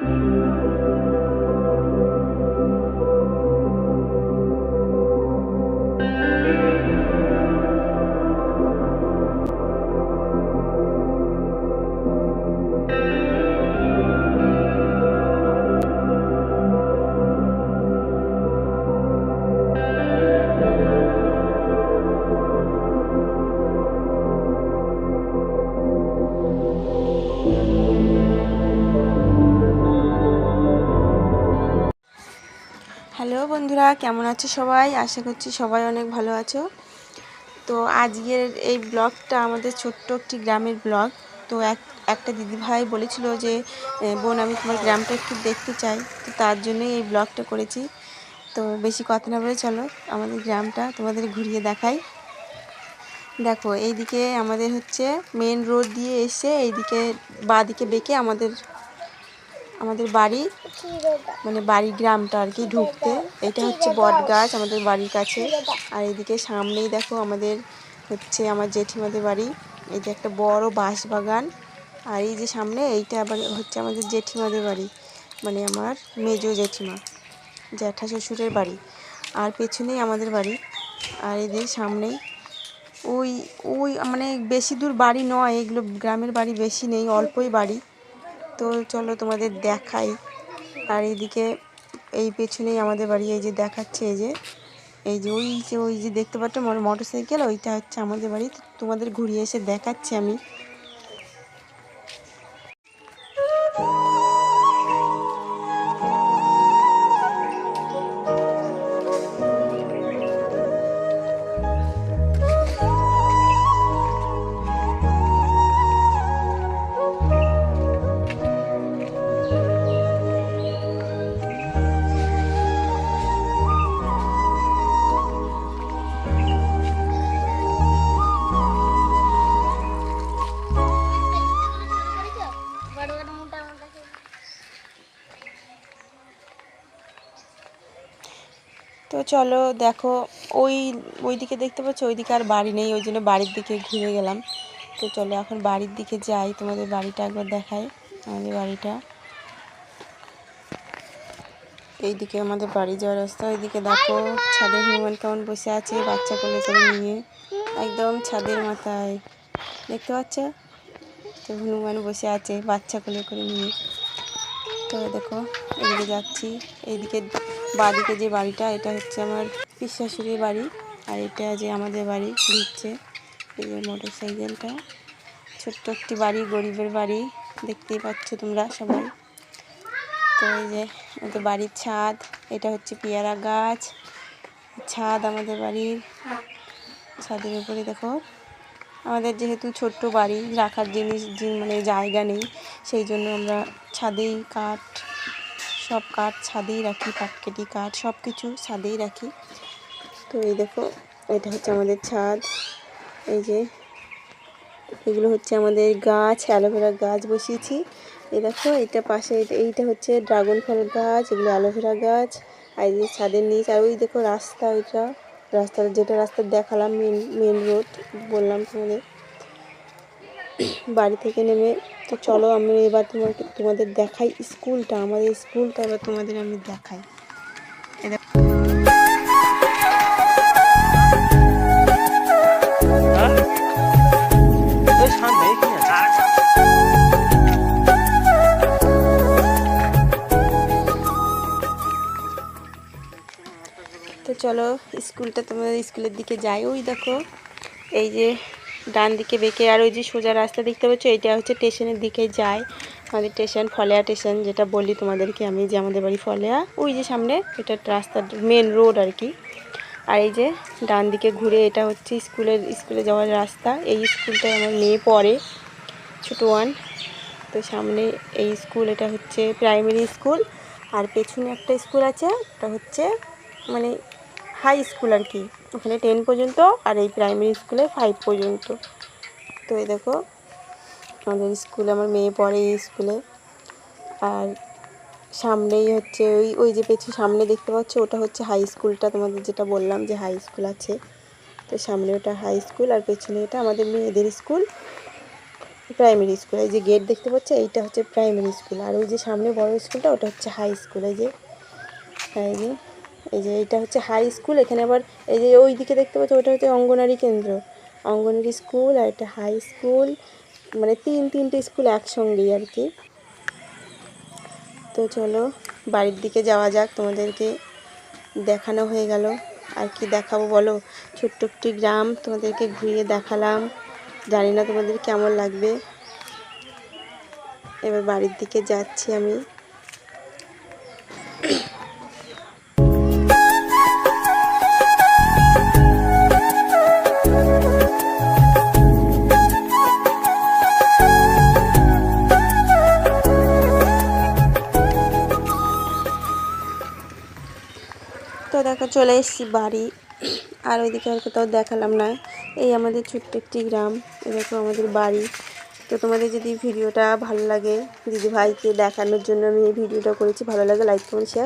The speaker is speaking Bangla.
Música হ্যালো বন্ধুরা, কেমন আছো সবাই? আশা করছি সবাই অনেক ভালো আছো। তো আজকের এই ব্লগটা আমাদের ছোট্ট একটি গ্রামের ব্লগ। তো এক, একটা দিদিভাই বলেছিল যে বোন, আমি তোমার গ্রামটা একটু দেখতে চাই। তো তার জন্যই এই ব্লগটা করেছি। তো বেশি কথা না বলে চলো, আমাদের গ্রামটা তোমাদের ঘুরিয়ে দেখাই। দেখো, এইদিকে আমাদের হচ্ছে মেন রোড দিয়ে এসে এইদিকে বাঁ দিকে বেঁকে আমাদের আমাদের বাড়ি মানে বাড়ি গ্রামটা আর কি ঢুকতে। এটা হচ্ছে বট গাছ আমাদের বাড়ির কাছে। আর এদিকে সামনেই দেখো আমাদের হচ্ছে আমার জেঠিমাদের বাড়ি। এই যে একটা বড় বাঁশ বাগান আর এই যে সামনে এইটা আবার হচ্ছে আমাদের জেঠিমাদের বাড়ি মানে আমার মেজো জেঠিমা, জ্যাঠা শ্বশুরের বাড়ি। আর পেছনেই আমাদের বাড়ি। আর এদের সামনেই ওই ওই মানে বেশি দূর বাড়ি নয়, এগুলো গ্রামের বাড়ি বেশি নেই, অল্পই বাড়ি। তো চলো তোমাদের দেখাই। আর এদিকে এই পেছনেই আমাদের বাড়ি, এই যে দেখাচ্ছে এই যে এই যে ওই যে ওই যে দেখতে পাচ্ছ মোটর সাইকেল ওইটা হচ্ছে আমাদের বাড়ি। তোমাদের ঘুরিয়ে এসে দেখাচ্ছি আমি। তো চলো দেখো, ওই ওই দিকে দেখতে পাচ্ছ ওই দিকে আর বাড়ি নেই, ওই জন্য বাড়ির দিকে ঘুরে গেলাম। তো চলো এখন বাড়ির দিকে যাই, তোমাদের বাড়িটা একবার দেখাই, আমাদের বাড়িটা। এইদিকে আমাদের বাড়ি যাওয়ার রাস্তা ওইদিকে দেখো, ছাদের হনুমান কেমন বসে আছে, বাচ্চা কোলে করে নিয়ে, একদম ছাদের মাথায়। দেখতে পাচ্ছ? তো হনুমান বসে আছে, বাচ্চা কোলে করে নিয়ে। তো দেখো, এদিকে যাচ্ছি, এইদিকে বাদিকে যে বাড়িটা, এটা হচ্ছে আমার পিসাশুড়ির বাড়ি। আর এটা যে আমাদের বাড়ি দিচ্ছে, এই যে মোটর সাইকেলটা ছোট্ট একটি বাড়ি, গরিবের বাড়ি, দেখতেই পাচ্ছ তোমরা সবাই। তো এই যে, আমাদের বাড়ির ছাদ, এটা হচ্ছে পেয়ারা গাছ। ছাদ আমাদের বাড়ির, ছাদের উপরে দেখো। আমাদের যেহেতু ছোট্ট বাড়ি, রাখার জিনিস মানে জায়গা নেই, সেই জন্য আমরা ছাদেই কাঠ সব কাঠ ছাদেই রাখি, পাটকেটি কাঠ সব কিছু ছাদেই রাখি। তো এই দেখো, এটা হচ্ছে আমাদের ছাদ। এই যে, এগুলো হচ্ছে আমাদের গাছ, অ্যালোভেরা গাছ বসিয়েছি। এই দেখো, এটা পাশে এইটা হচ্ছে ড্রাগন ফল গাছ, এগুলো অ্যালোভেরা গাছ। আর এই যে ছাদের নিচ, আর ওই দেখো রাস্তা, ওইটা রাস্তা যেটা রাস্তা দেখালাম, মেন মেন রোড, বললাম তোমাদের। বাড়ি থেকে নেমে, তো চলো আমি এবার তোমাকে তোমাদের দেখাই স্কুলটা, আমাদের স্কুলটা এবার তোমাদের আমি দেখাই। তো চলো, স্কুলটা তোমাদের স্কুলের দিকে যাই ওই দেখো, এই যে ডান দিকে বেঁকে, আর ওই যে সোজা রাস্তা দেখতে পাচ্ছ, এটা হচ্ছে স্টেশনের দিকে যায়। আমাদের স্টেশন ফলেয়া স্টেশন, যেটা বলি তোমাদেরকে আমি যে আমাদের বাড়ি ফলেয়া। ওই যে সামনে, এটা রাস্তা মেন রোড আর কি। আর এই যে ডান দিকে ঘুরে, এটা হচ্ছে স্কুলের, স্কুলে যাওয়ার রাস্তা। এই স্কুলটায় আমার মেয়ে পড়ে, ছোটো ওয়ান তো সামনে এই স্কুল, এটা হচ্ছে প্রাইমারি স্কুল। আর পেছনে একটা স্কুল আছে, ওটা হচ্ছে মানে হাই স্কুল আর কি। ওখানে টেন পর্যন্ত আর এই প্রাইমারি স্কুলে ফাইভ পর্যন্ত। তো এই দেখো, আমাদের স্কুলে আমার মেয়ে পড়ে এই স্কুলে। আর সামনেই হচ্ছে ওই ওই যে পেছনে সামনে দেখতে পাচ্ছ, ওটা হচ্ছে হাই স্কুলটা তোমাদের যেটা বললাম যে হাই স্কুল আছে। তো সামনে ওটা হাই স্কুল আর পেছনে এটা আমাদের মেয়েদের স্কুল প্রাইমারি স্কুল এই যে গেট দেখতে পাচ্ছ, এইটা হচ্ছে প্রাইমারি স্কুল আর ওই যে সামনে বড় স্কুলটা, ওটা হচ্ছে হাই স্কুল এই যে এই যে। এই যে এইটা হচ্ছে হাই স্কুল এখানে আবার এই যে ওই দিকে দেখতে পাচ্ছ, ওটা হচ্ছে অঙ্গনারী কেন্দ্র। অঙ্গনারী স্কুল আর একটা হাই স্কুল মানে তিন, তিনটে স্কুল একসঙ্গেই আর কি। তো চলো, বাড়ির দিকে যাওয়া যাক, তোমাদেরকে দেখানো হয়ে গেল। আর কি দেখাবো বলো? ছোট্ট একটি গ্রাম, তোমাদেরকে ঘুরিয়ে দেখালাম। জানি না তোমাদের কেমন লাগবে। এবার বাড়ির দিকে যাচ্ছি আমি। চলে এসেছি বাড়ি। আর ওইদিকে আর কোথাও দেখালাম না। এই আমাদের ছোট্ট একটি গ্রাম। এরকম আমাদের বাড়ি। তো তোমাদের যদি ভিডিওটা ভালো লাগে, দিদিভাইকে দেখানোর জন্য আমি এই ভিডিওটা করেছি, ভালো লাগে লাইক কমেন্ট শেয়ার